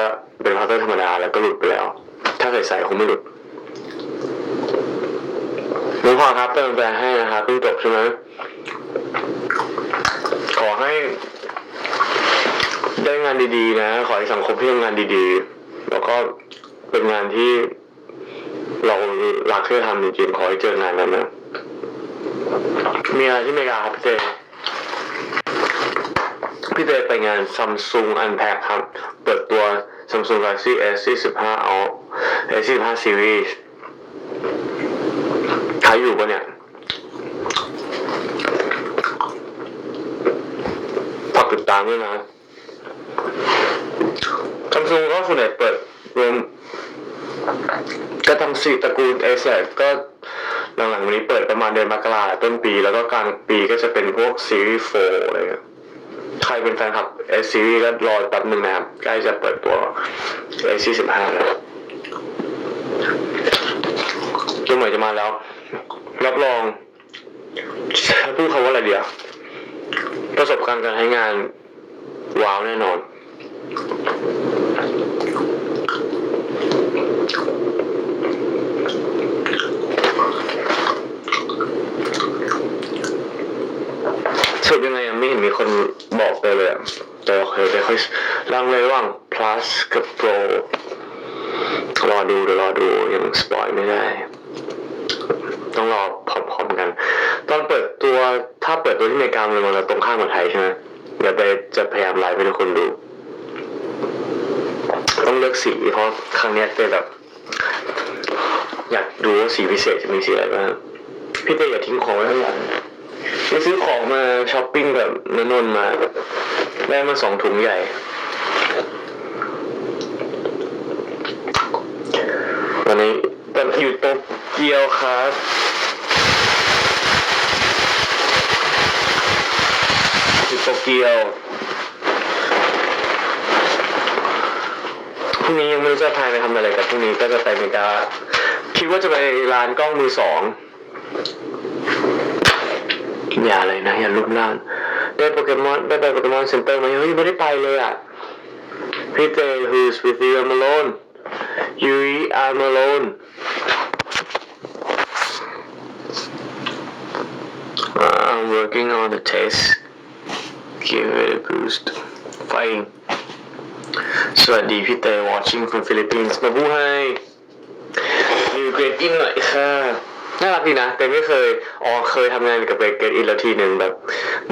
ก็เป็นพาสเตอร์ธรรมดาแล้วก็หลุดไปแล้ว ถ้าใส่ใส่คงไม่หลุดน้องพอครับเป็นแฟนให้นะครับเพิ่งจบใช่ไหมขอให้ได้งานดีๆ นะ ขอให้สังคมที่ทำงานดีๆ แล้วก็เป็นงานที่เรารักที่จะทำจริงๆขอให้เจองานนั้นนะมีอะไรที่เมกาครับพี่เต พี่เตไปงาน Samsung Unpack ครับ เปิดตัว Samsung Galaxy S45 เอา S45 Series ใช้อยู่ปะเนี่ยฝากติดตามด้วยนะซัมซุงก็ส่วนใหญ่เปิดรวมก็ทำสีตระกูลเอสก็หลังๆวันนี้เปิดประมาณเดือนมกราต้นปี แล้วก็กลางปีก็จะเป็นพวกซีรีส์โฟอะไรเงี้ย ครเป็นแฟนคลับเอสซีรีส์ก็รอแป๊บนึงนะครับ ใกล้จะเปิดตัวเอซีสิบห้าแล้วตัวใหม่จะมาแล้ว รับรองพูดคำว่าอะไรเดียวประสบการณ์การใช้งานว้าวแน่นอน สรุป ยังไงยังไม่เห็นมีคนบอกเลยเลยอะแต่โอเคเดี๋ยวค่อยลังเลยว่าง plus กับ pro รอดูเดี๋ยวรอดูยังสปอยไม่ได้ ต้องรอพร้อมๆกัน ตอนเปิดตัวถ้าเปิดตัวที่อเมริกามันมาตรงข้ามกับไทยใช่ไหมเดี๋ยวไปจะพยายามไลฟ์ให้ทุกคนดู ต้องเลือกสีเพราะครั้งนี้เป็นแบบ อยากดูว่าสีพิเศษจะมีสีอะไรบ้างพี่เต้อย่าทิ้งของไว้ข้างหลัง ไปซื้อของมาช้อปปิ้งแบบนนนมา ได้มาสองถุงใหญ่ วันนี้เป็นอยู่โตเกียวครับอยู่โตเกียวพรุ่งนี้ยังไม่รู้จะพาไปทำอะไรกับพรุ่งนี้ก็จะไปเมกาคิดว่าจะไปร้านกล้องมือสอง อย่าเลยนะอย่าลุกล่านได้โปเกมอนได้ไปโปเกมอนเซ็นเตอร์ไหมเฮ้ยไม่ได้ไปเลยอะพี่เจ who's with you I'm alone Yuri I'm alone I'm working on the test give it a boost fighting สวัสดีพี่เต watching from Philippines มาพูดให้มีเกรดอินหน่อยค่ะ น่ารักดีนะ แต่ไม่เคยอ๋อเคยทำงานกับเกรดอินแล้วทีหนึ่งแบบ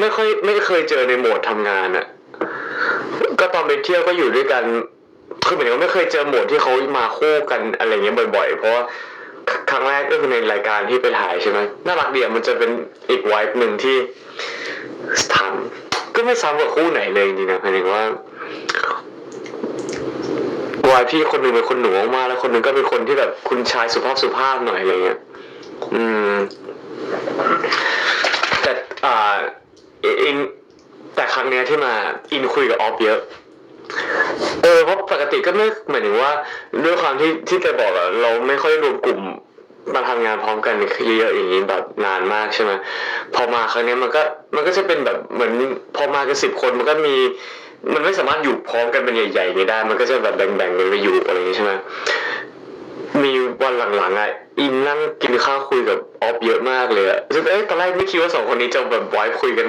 ไม่ค่อยไม่เคยเจอในโหมดทำงานอะก็ตอนไปเที่ยวก็อยู่ด้วยกันคือเหมือนว่าไม่เคยเจอโหมดที่เขามาคู่กันอะไรเงี้ยบ่อย ๆ เพราะครั้งแรกก็คือในรายการที่ไปถ่ายใช่ไหมน่ารักเดีอะมันจะเป็นอีกไวบ์หนึ่งที่ทำก็ไม่ซ้ำกับคู่ไหนเลยจริงๆนะหมายถึงว่าวายพี่คนหนึ่งเป็นคนหนูมากแล้วคนหนึ่งก็เป็นคนที่แบบคุณชายสุภาพสุภาพหน่อยอะไรเงี้ย อืม แต่อ่าอินแต่ครั้งเนี้ยที่มาอินคุยกับออฟเยอะ เออเพราะปกติก็ไม่หมายถึงว่า ด้วยความที่ที่จะบอกอะเราไม่ค่อยรวมกลุ่มมาทำงานพร้อมกันเยอะๆอย่างนี้แบบนานมากใช่ไหมพอมาครั้งเนี้ยมันก็มันก็จะเป็นแบบเหมือนพอมากันสิบคนมันก็มี มันไม่สามารถอยู่พร้อมกันเป็นใหญ่ๆนี้ได้ มันก็จะแบบแบ่งๆกันไปอยู่อะไรอย่างนี้ใช่ไหม วันหลังๆอะอินนั่งกินข้าวคุยกับออฟเยอะมากเลยอะซึ่งเอ้ยตอนแรกไม่คิดว่าสองคนนี้จะแบบไว้คุยกัน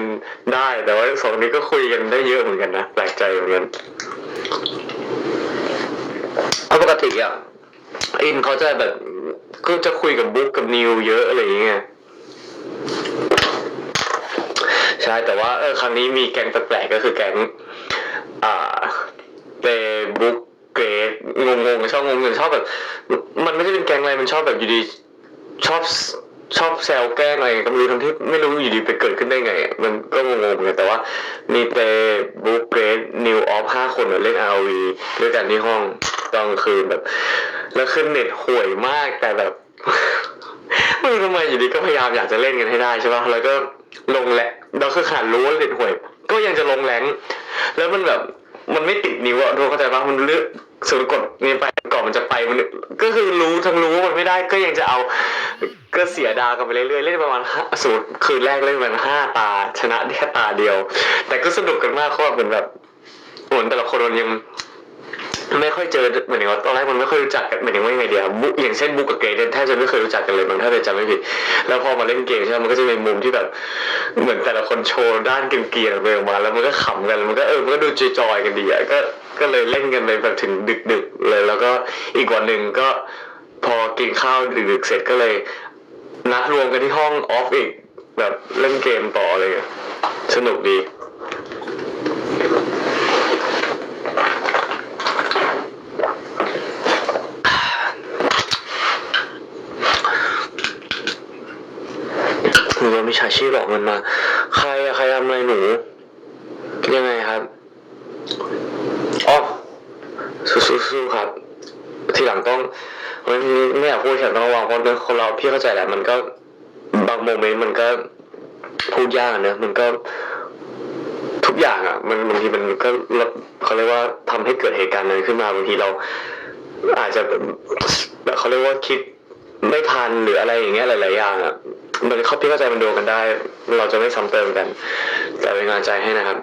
ได้ แต่ว่าสองคนนี้ก็คุยกันได้เยอะเหมือนกันนะแปลกใจเหมือนกันเพราะปกติอะอินเขาจะแบบก็จะคุยกับบุ๊กกับนิวเยอะอะไรอย่างเงี้ยใช่แต่ว่าเออครั้งนี้มีแก๊งแปลกๆก็คือแก๊งอ่าเตบุ๊ก งงๆชอบงงๆชอบแบบ มันไม่ได้เป็นแกงอะไรมันชอบแบบอยู่ดีชอบชอบแซวแกล้งอะไรก็ไม่รู้ทั้งที่ไม่รู้อยู่ดีไปเกิดขึ้นได้ไง มันก็งงๆเหมือนกันแต่ว่า มีเตบุ๊กเกรดนิวออฟห้าคนเล่น RV ด้วยกันที่ห้องตอนกลางคืนแบบ แล้วขึ้นเน็ตห่วยมากแต่แบบไม่รู้ทำไมอยู่ดีก็พยายามอยากจะเล่นกันให้ได้ใช่ป่ะแล้วก็ลงแหละเราคือขาดรู้ว่าเล่นหวย ก็ยังจะลงแรงแล้วมันแบบมันไม่ติดนิ้วอะทุกเข้าใจป่ะมันเลือก สูนย์กดนี้ไปก่อนมันจะไปมันก็คือรู้ทั้งรู้ว่ามันไม่ได้ก็ยังจะเอา ก็เสียดาวกันไปเรื่อยๆเล่นประมาณห้าสูตรคืนแรกเล่นประมาณห้าตา ชนะแค่ตาเดียว แต่ก็สนุกกันมากเพราะเหมือนแบบเหมือนแต่ละคนมันยังไม่ค่อยเจอเหมือนว่าตอนแรกมันไม่ค่อยรู้จักกันเหมือนว่ายังไงเดียวบุอย่างเช่นบุกกับเกรดเนี่ยแทบจะไม่เคยรู้จักกันเลยมั้งถ้าเป็นจำไม่ผิด แล้วพอมาเล่นเกมใช่ไหมมันก็จะมีมุมที่แบบเหมือนแต่ละคนโชว์ด้านเกรียนๆออกไปออกมาแล้วมันก็ขำกันมันก็เออมันก็ดูจอยๆกันดีอะก็ ก็เลยเล่นกันไปแบบถึงดึกๆเลย แล้วก็อีกวันหนึ่งก็พอกินข้าวดึกๆเสร็จก็เลยนัดรวมกันที่ห้องออฟอีกแบบเล่นเกมต่อเลยอะสนุกดี หนูโดนมิจฉาชีพหลอกเงินมา ใครอะใครทำอะไรหนู ยังไงครับอ๋อสู้ๆๆครับ ทีหลังต้องไม่ไม่อยาก พูดแข็งต้องระวังเพราะคนเราพี่เข้าใจแหละมันก็บางโมเมนต์มันก็พูดยากเนอะมันก็ทุกอย่างอะ มันบางทีมันก็เขาเรียกว่าทำให้เกิดเหตุการณ์นั้นขึ้นมาบางทีเราอาจจะแบบเขาเรียกว่าคิดไม่ทันหรืออะไรอย่างเงี้ยหลายๆอย่างอะมันเขาพี่เข้าใจมันดนกันได้ เราจะไม่ซ้ำเติมกัน แต่เป็นกำลังใจให้นะครับ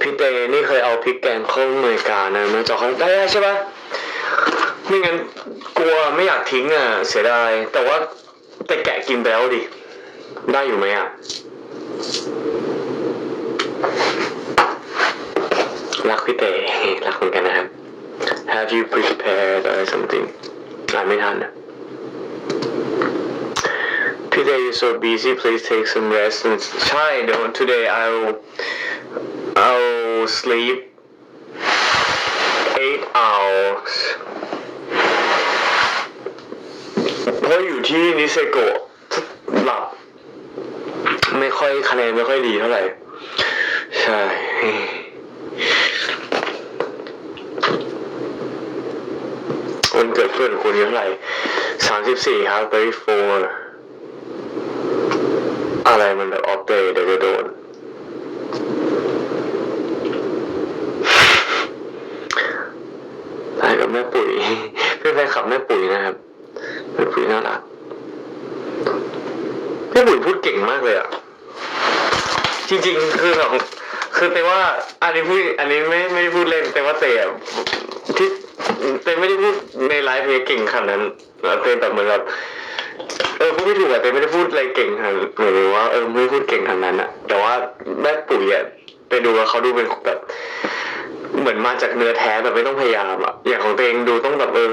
พี่เตนี่เคยเอาพริกแกงข้าวอเมริกานะมาจาะข้างได้ใช่ปะ ไม่งั้นกลัวไม่อยากทิ้งอะเสียดาย แต่ว่าแต่แกะกินไปแล้วดิ ได้อยู่ไหมอะรักพี่เตรักเหมือนกันนะครับ Have you prepared or something อ่านไม่ทันนะพี่เต you're so busy please take some rest and ใช่เดี๋ยว today I'll I'll sleep eight hours เพราะอยู่ที่นิเซโกะหลับ ไม่ค่อยคะแนนไม่ค่อยดีเท่าไหร่ ใช่วันเกิดเพื่อนคุณยุเท่าไหร่สามสิบสี่ครับ thirty four อะไรมันแบบออฟเดย์เดี๋ยวจะโดนไปกับแม่ปุ๋ยเป็นแฟนคลับแม่ปุ๋ยนะครับ แม่ปุ๋ยน่ารักแม่ปุ๋ยพูดเก่งมากเลยอะ จริง ๆ คือแบบคือแต่ว่า อันนี้พูดอันนี้ไม่ไม่ได้พูดเล่น แต่ว่าเตะที่เตะไม่ได้พูดในไลฟ์เพลงเก่งขนาดนั้นเตะแบบเหมือนแบบเออพูดไม่ถูกอะเตะไม่ได้พูดอะไรเก่งขนาดหรือว่าเออไม่พูดเก่งขนาดนั้นอะแต่ว่าแม่ปุ๋ยอะไปดูแล้วเขาดูเป็นแบบ เหมือนมาจากเนื้อแท้แบบไม่ต้องพยายามอะอย่างของตัวเองดูต้องแบบเออ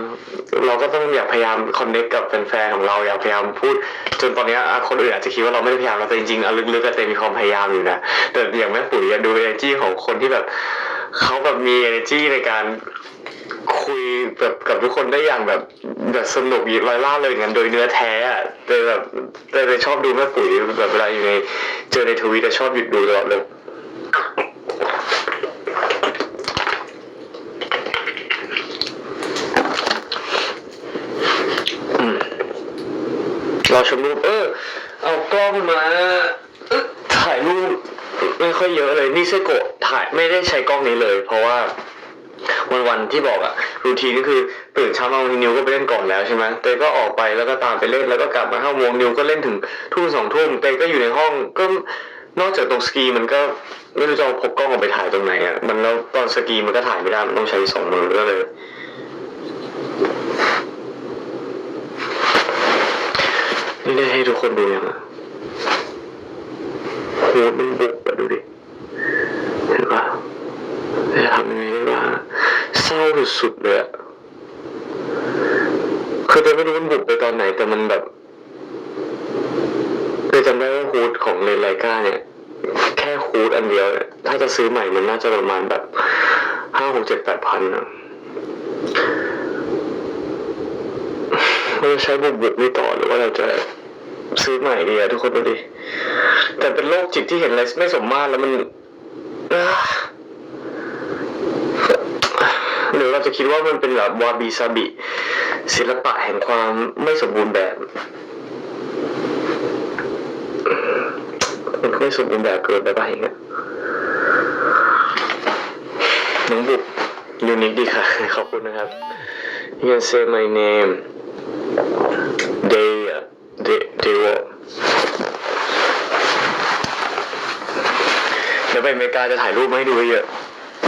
เราก็ต้องอยากพยายามคอนเนคกับแฟนๆของเราอยากพยายามพูด จนตอนเนี้ยคนอื่นอาจจะคิดว่าเราไม่ได้พยายามแต่จริงๆอะลึกๆอะเตมีความพยายามอยู่นะแต่อย่างแม่ปุ๋ยดู energy ของคนที่แบบเขาแบบมี energy ในการคุยแบบกับทุกคนได้อย่างแบบแบบสนุกร้อยล่าเลยงั้นโดยเนื้อแท้อะแต่แบบแต่ชอบดูแม่ปุ๋ยแบบเวลาอยู่ในเจอในทวิตอะชอบหยุดดูตลอดเลย เราชมรูปเออ เอากล้องมาเออถ่ายรูปไม่ค่อยเยอะเลยนี่เซโกะถ่ายไม่ได้ใช้กล้องนี้เลย เพราะว่าวันวันที่บอกอะรูทีนก็คือตื่นเช้ามาวันนิวก็ไปเล่นก่อนแล้วใช่ไหมเตยก็ออกไปแล้วก็ตามไปเล่นแล้วก็กลับมาห้าโมงนิวก็เล่นถึงทุ่มสองทุ่มเตยก็อยู่ในห้องก็นอกจากตรงสกีมันก็ไม่รู้จะเอาพกกล้องออกไปถ่ายตรงไหนอะมันแล้วตอนสกีมันก็ถ่ายไม่ได้มันต้องใช้สองมือก็เลย นี่ได้ให้ทุกคนดูยังอะโหมันบุกอะดูดิเห็นปะจะทำยังไงได้บ้างเศร้าสุดเลยอะคือแต่ไม่รู้มันบุกไปตอนไหนแต่มันแบบเลยจำได้ว่าฮูดของเลนไลกาเนี่ย แค่ฮูดอันเดียวเนี่ยถ้าจะซื้อใหม่มันน่าจะประมาณแบบห้าหกเจ็ดแปดพันอะ เราจะใช้บุกบุกนี่ต่อหรือว่าเราจะซื้อใหม่ดีอะทุกคนดูดิ แต่เป็นโรคจิตที่เห็นอะไรไม่สมมาตรแล้วมันหรือเราจะคิดว่ามันเป็นแบบวาบีซาบิ ศิลปะแห่งความไม่สมบูรณ์แบบมันไม่สมบูรณ์แบบเกินไปป่ะอย่างเงี้ยน้องบุกยูนิคดีค่ะ ขอบคุณนะครับ You can say my name Day Day Day เดี๋ยวไปอเมริกาจะถ่ายรูปมาให้ดูเยอะ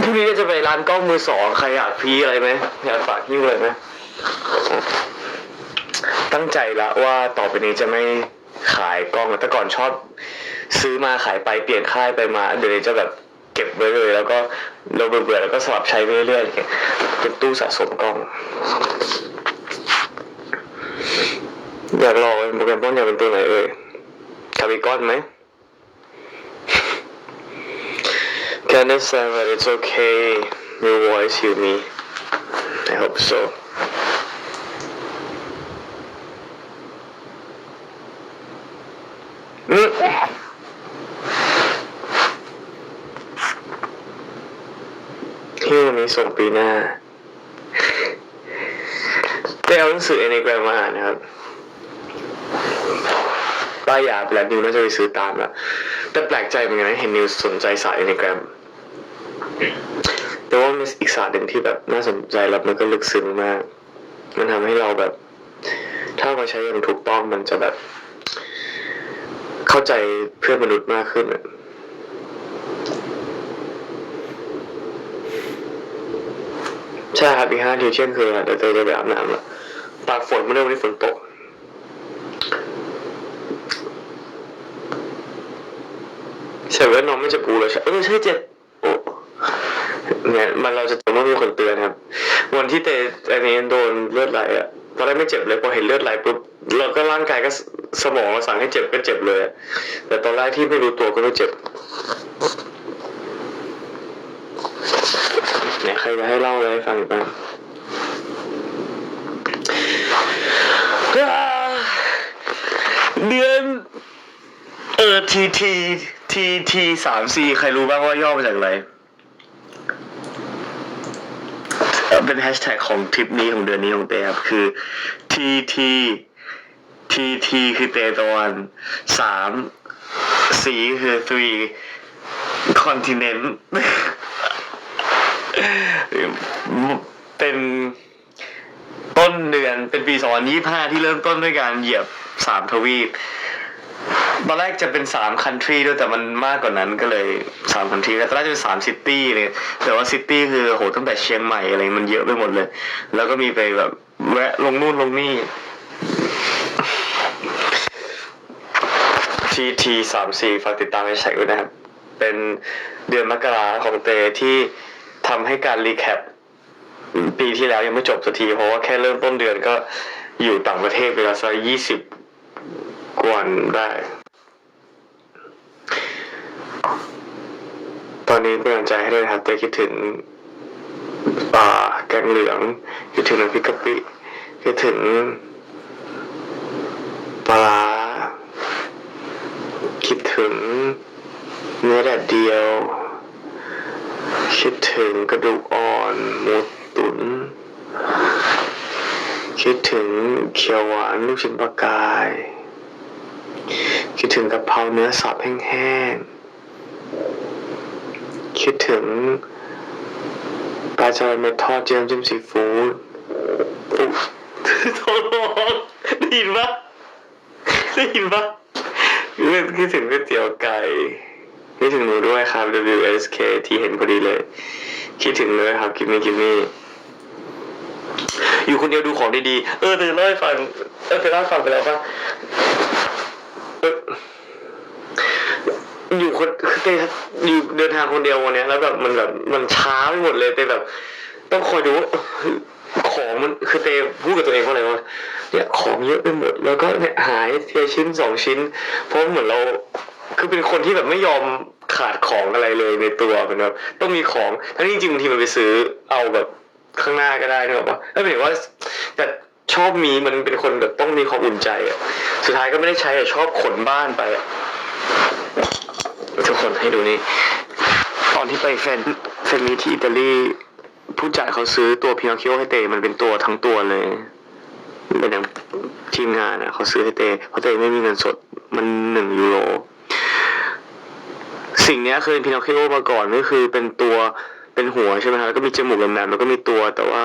พรุ่งนี้ก็จะไปร้านกล้องมือสองใครอยากพีอะไรไหมอยากฝากยิ้วอะไรไหมตั้งใจละว่าต่อไปนี้จะไม่ขายกล้องแต่ก่อนชอบซื้อมาขายไปเปลี่ยนค่ายไปมาเดี๋ยวนี้จะแบบเก็บไว้เลยแล้วก็เราเบื่อๆแล้วก็สลับใช้ไปเรื่อยๆเงี้ยเป็นตู้สะสมกล้อง อยากลองเป็นโปเกมอนอยากเป็นตัวไหนเอ่ยคาบิกอนไหม Can understand that it's okay your voice you me I hope so อืมที่วันนี้ส่งปีหน้าได้เอาหนังสือเอเนกรมมาอ่านนะครับ ป้ายยาไปแล้วนิวน่าจะไปซื้อตามแล้วแต่แปลกใจเหมือนกันนะเห็นนิวสนใจศาสตร์อเนกรมแต่ว่ามีอีกศาสตร์หนึ่งที่แบบน่าสนใจแล้วมันก็ลึกซึ้งมาก มันทำให้เราแบบ ถ้าเราใช้อย่างถูกต้องมันจะแบบ เข้าใจเพื่อนมนุษย์มากขึ้นอะใช่ครับอีกห้าทีเที่ยงคืนอะเดี๋ยวเตยจะไปอาบน้ำละตากฝนไม่ได้วันนี้ฝนตก ใส่แว่นน้องไม่เจ็บปูเลยใช่เออใช่เจ็บโอ้เนี่ยมันเราจะจำว่ามีคนเตือนครับ วันที่เตอันนี้โดนเลือดไหลอะตอนแรกไม่เจ็บเลยพอเห็นเลือดไหลปุ๊บเราก็ร่างกายก็สมองเราสั่งให้เจ็บก็เจ็บเลย แต่ตอนแรกที่ไม่รู้ตัวก็ไม่เจ็บเนี่ยใครจะให้เล่าอะไรให้ฟังอีกบ้างเดือนเออทีที ทีทีสามซีใครรู้บ้างว่าย่อมาจากอะไรเป็นแฮชแท็กของทริปนี้ของเดือนนี้ของเตครับคือทีทีทีทีคือเตตะวันสามสีคือ three continent เป็นต้นเดือนเป็นปี 2025 ที่เริ่มต้นด้วยการเหยียบสามทวีป ตอนแรกจะเป็นสามคันทรีด้วยแต่มันมากกว่านั้นก็เลยสามคันทรีแล้วตอนแรกจะเป็นสามซิตี้เลยแต่ว่าซิตี้คือโหตั้งแต่เชียงใหม่อะไรมันเยอะไปหมดเลย แล้วก็มีไปแบบแวะลงนู่นลงนี่ทีทีสามสี่ฝากติดตามให้ใช้ด้วยนะครับ เป็นเดือนมกราของเตที่ทำให้การรีแคปปีที่แล้วยังไม่จบสักที เพราะว่าแค่เริ่มต้นเดือนก็อยู่ต่างประเทศไปแล้วสักยี่สิบกวนได้ นนี้เป็นกำลังใจให้ด้วยครับแต่คิดถึงอ่าแกงเหลืองคิดถึงน้ำพริกกะปิคิดถึงปลาคิดถึงเนื้อแดดเดียว คิดถึงกระดูกอ่อนหมูตุ๋นคิดถึงเขียวหวานลูกชิ้นปลากาย คิดถึงกะเพราเนื้อสับแห้งๆ คิดถึงปลาจาระเม็ดทอดเจียมจิ้มซีฟู้ดอุ๊ยโทษได้ยินปะได้ยินปะคิดถึงก๋วยเตี๋ยวไก่คิดถึงหนูด้วยครับ WSK ที่เห็นพอดีเลย คิดถึงเลยครับคลิปนี้คลิปนี้อยู่คนเดียวดูของดีๆ เออเธอเล่าให้ฟังเออเธอเล่าให้ฟังไปแล้วปะ อยู่คนคือเต้อยู่เดินทางคนเดียววันเนี้ยแล้วแบบมันแบบมันช้าไปหมดเลยเต้แบบ ต้องคอยดูของมันคือเตพูดกับตัวเองว่าอะไรว่าเนี่ยของเยอะไปหมดแล้วก็เนี่ยหายเทีละชิ้นสองชิ้น เพราะเหมือนเราคือเป็นคนที่แบบไม่ยอมขาดของอะไรเลยในตัวเป็นแบบต้องมีของทั้งที่จริงบางทีมันไปซื้อเอาแบบข้างหน้าก็ได้นะครับว่าไม่เป็นว่าแต่ชอบมีมันเป็นคนแบบต้องมีความอุ่นใจอะสุดท้ายก็ไม่ได้ใช้อะชอบขนบ้านไปอะ ทุกคนให้ดูนี่ตอนที่ไปแฟนแฟนมีที่อิตาลีผู้จัดเขาซื้อตัวพินอคคิโอให้เตมันเป็นตัวทั้งตัวเลยเป็นอย่างทีมงานอะเขาซื้อให้เตเพราะเตไม่มีเงินสดมันหนึ่งยูโรสิ่งนี้เคยเป็นพินอคคิโอมาก่อนก็คือเป็นตัวเป็นหัวใช่ไหมครับแล้วก็มีจมูกแหลมๆแล้วก็มีตัวแต่ว่า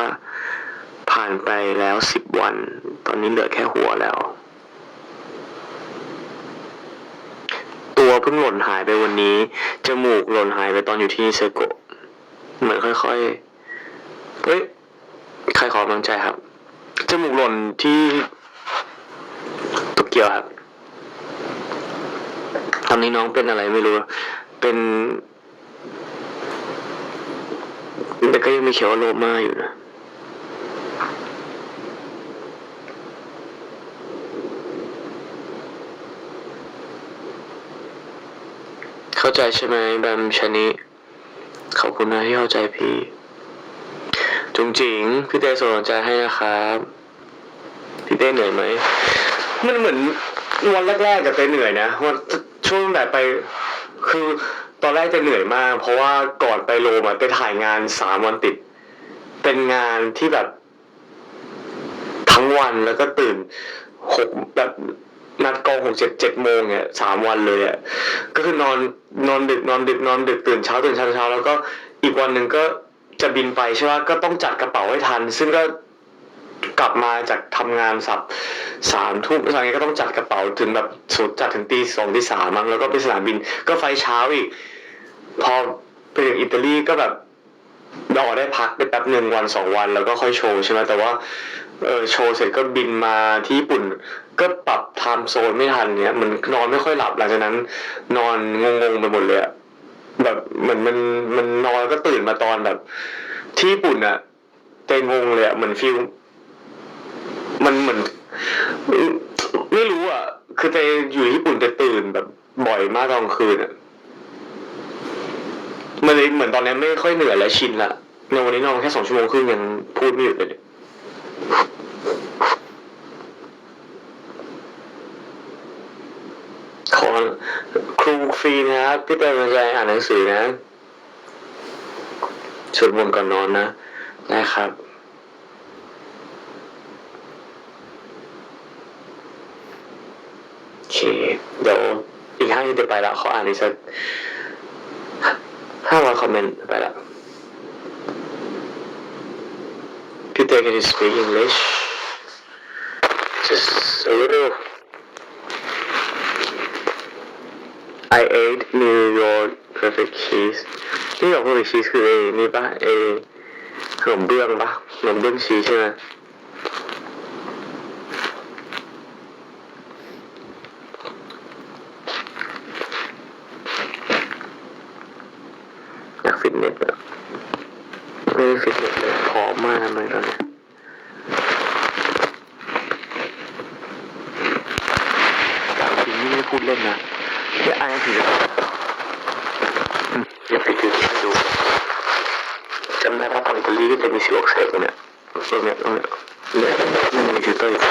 ผ่านไปแล้วสิบวัน ตอนนี้เหลือแค่หัวแล้ว ตัว เพิ่งหล่นหายไปวันนี้ จมูกหล่นหายไปตอนอยู่ที่เซโกะค่อยๆ เฮ้ย ใครขอกำลังใจครับ จมูกหล่นที่โตเกียวครับ ตอนนี้น้องเป็นอะไรไม่รู้ เป็น แต่ก็ยังมีเขียวโลมาอยู่นะ เข้าใจใช่ไหมแบมชนิขอบคุณนะที่เข้าใจพี่ จุงจิง พี่เต้ส่งกำลังใจให้นะครับ พี่เต้เหนื่อยไหม มันเหมือนวันแรกๆกับเต้เหนื่อยนะวันช่วงแบบไปคือตอนแรกจะเหนื่อยมาก เพราะว่าก่อนไปโรมอะไปถ่ายงานสามวันติด เป็นงานที่แบบ ทั้งวันแล้วก็ตื่นหกแบบ นัดกองหกเจ็ดเจ็ดโมงเนี่ยสามวันเลยอะก็คือนอนนอนดึกนอนดึกนอนดึกตื่นเช้าตื่นเช้าเช้าแล้วก็อีกวันหนึ่งก็จะบินไปใช่ไหมก็ต้องจัดกระเป๋าให้ทัน ซึ่งก็กลับมาจากทำงานสับสามทุ่มอะไรเงี้ยก็ต้องจัดกระเป๋าถึงแบบสุดจัดถึงตีสองตีสามมั้งแล้วก็ไปสนามบิน ก็ไฟเช้าอีก พอไปถึงอิตาลีก็แบบรอได้พักไปแป๊บหนึ่งวันสองวันแล้วก็ค่อยโชว์ใช่ไหมแต่ว่าเออโชว์เสร็จก็บินมาที่ญี่ปุ่น ก็ปรับไทม์โซนไม่ทันเนี้ยมันนอนไม่ค่อยหลับหลังจากนั้น นอนงงๆไปหมดเลยอะแบบเหมือนมันมันนอนก็ตื่นมาตอนแบบ ที่ญี่ปุ่นอะเตงงเลยอะเหมือนฟิลมันเหมือนไม่รู้อะคือเตอยู่ญี่ปุ่นแต่ตื่นแบบบ่อยมากตอนกลางคืนอะมันเลยเหมือนตอนนี้ไม่ค่อยเหนื่อยและชินละในวันนี้นอนแค่สองชั่วโมงครึ่งยังพูดไม่หยุดเลยเนี่ย ขอครูฟรีนะครับพี่เติมกำลังใจอ่านหนังสือนะสวดมนต์ก่อนนอนนะนะครับโอเคเดี๋ยวอีกห้านาทีเดียวไปละขออ่านอีกสักห้าร้อยคอมเมนต์ไปละพี่เต้ can you speak English just a little I ate New York perfect cheese นี่บอก perfect cheese คือเอนี่ปะเอขนมเบื้องปะขนมเบื้องชีสใช่ไหมอยากฟิตเนสอะไม่ได้ฟิตเนสเลยผอมมากเลยตอนเนี่ยตัวนี้ไม่พูดเล่นนะ แค่ไอ้ถืออืมอย่าไปถือให้ดูจำได้ว่าตอนอิตาลีก็จะมีสิวอักเสบตรงเนี้ยตรงเนี้ยตรงเนี้ยเนี่ยมันมีฟิลเตอร์อยู่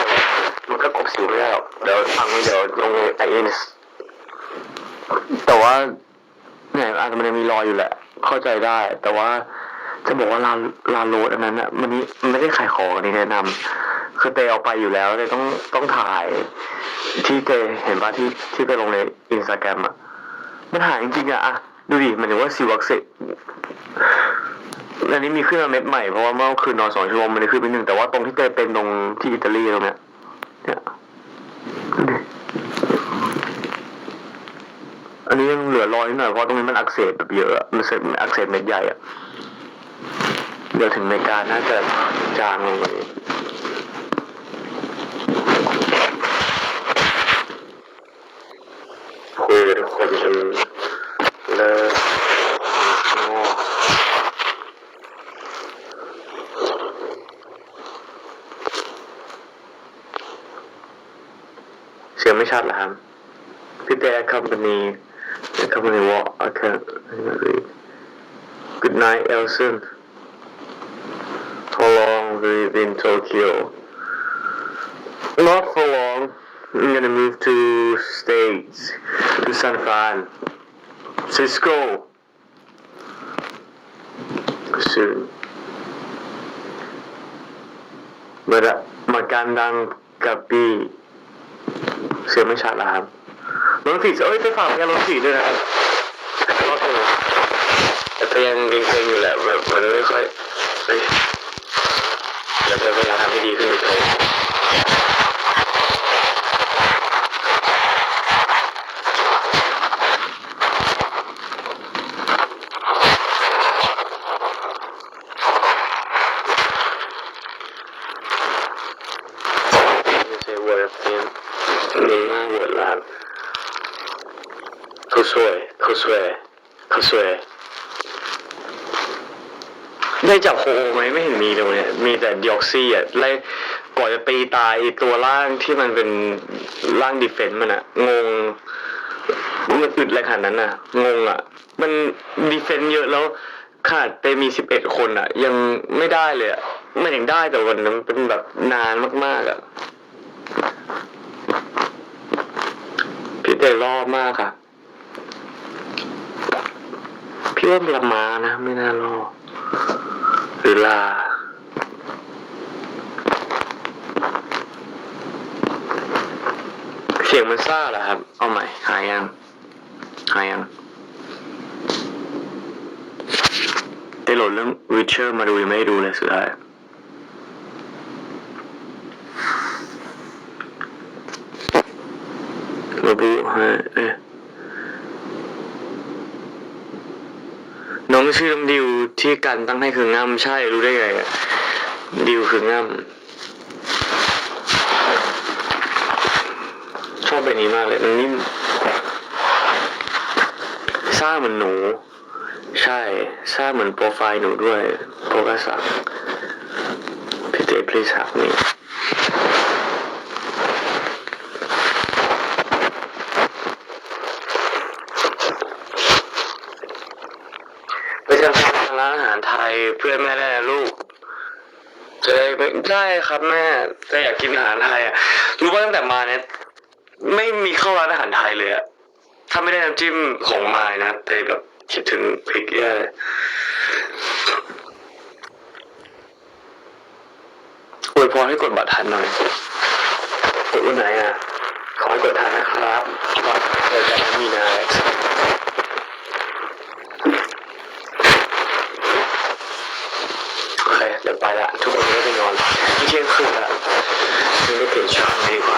มันก็กบสิวไม่ได้หรอกเดี๋ยวฟังไว้เดี๋ยวลงไอเอ็นแต่ว่าเนี่ยอาจจะมันมีรอยอยู่แหละ เข้าใจได้ แต่ว่าจะบอกว่าลาลาโรดอันนั้นอะมันนี้ไม่ได้ขายของอันนี้แนะนำ คือเตยเอาไปอยู่แล้วเลยต้องต้องถ่าย ที่เตยเห็นป่ะที่ที่ไปลงในอินสตาแกรมอะมันหายจริงๆอะอะดูดิมันถึงว่าซิวักเซอันนี้มีขึ้นมาเม็ดใหม่เพราะว่าเมื่อคืนนอนสองชั่วโมงมันได้ขึ้นไปหนึ่งแต่ว่าตรงที่เตยเป็นตรงที่อิตาลีตรงเนี้ยเนี่ยอันนี้ยังเหลือรอยนิดหน่อยเพราะตรงนี้มันอักเสบแบบเยอะมันเสบอักเสบเม็ดใหญ่อะเดี๋ยวถึงในการน่าจะจางลงเล ยคุยกับคนจนเลิกงอเสียงไม่ชัดเหรอครับ Good day, company. The company walk. I can't read. Good night, Elson. How long will you be in Tokyo? Not for long. I'm gonna move to States, To San Fran. Cisco. Soon. But Magandang gabi. เสียงไม่ชัดแล้วครับรถผีเอ้ยไปฝากงานรถผีด้วยนะครับก็คือแต่ยังเกรงๆอยู่แหละแบบมันไม่ค่อยเฮ้ยเดี๋ยวจะพยายามทำให้ดีขึ้นอีกเลย สวยเขาสวยเขาสวย ได้จับโฮไหมไม่เห็นมีเลยเนี่ยมีแต่ดิออกซี่อะไล่ก่อนจะตีตายตัวร่างที่มันเป็นร่างดิเฟนต์มันอะงงมันอึดอะไรขนาดนั้นน่ะงงอะมันดีเฟนต์เยอะแล้วขาดเตมีสิบเอ็ดคนอะยังไม่ได้เลยอะไม่ถึงได้แต่วันนั้นเป็นแบบนานมากๆอะพี่เตรอบมากอะพี่ว่าละมานะ ไม่น่ารอด หรือลา เสียงมันซ่าเหรอครับ เอาใหม่ หายัง หายังได้โหลดเรื่องวิเชอร์มาดูยังไม่ได้ดูเลยสุดท้ายมาดูฮะเอ๊ะ องชื่อน้องดิวที่กันตั้งให้คือง่ำใช่รู้ได้ไงอะดิวคือง่ำชอบแบบนี้มากเลยมันนิ่มซ่าเหมือนหนู ใช่ซ่าเหมือนโปรไฟล์หนูด้วยโปรกระสังพี่เจพลีสักนี่ไปทำทางร้านอาหารไท ยแม่ได้นะลูกจะได้ไม่ได้ครับแม่แต่อยากกินอาหารไทยอะรู้ว่าตั้งแต่มาเนี่ยไม่มีเข้าร้านอาหารไทยเลยอะถ้าไม่ได้น้ำจิ้มของมายนะแต่แบบคิดถึงพริกแย่เลยอวยพรให้กดบัตรทันหน่อย กดวันไหนอะ ขอให้กดทันนะครับบัตรเปิดกันมีนา 如果没有这个，一天喝的，你的扁鹊还没有。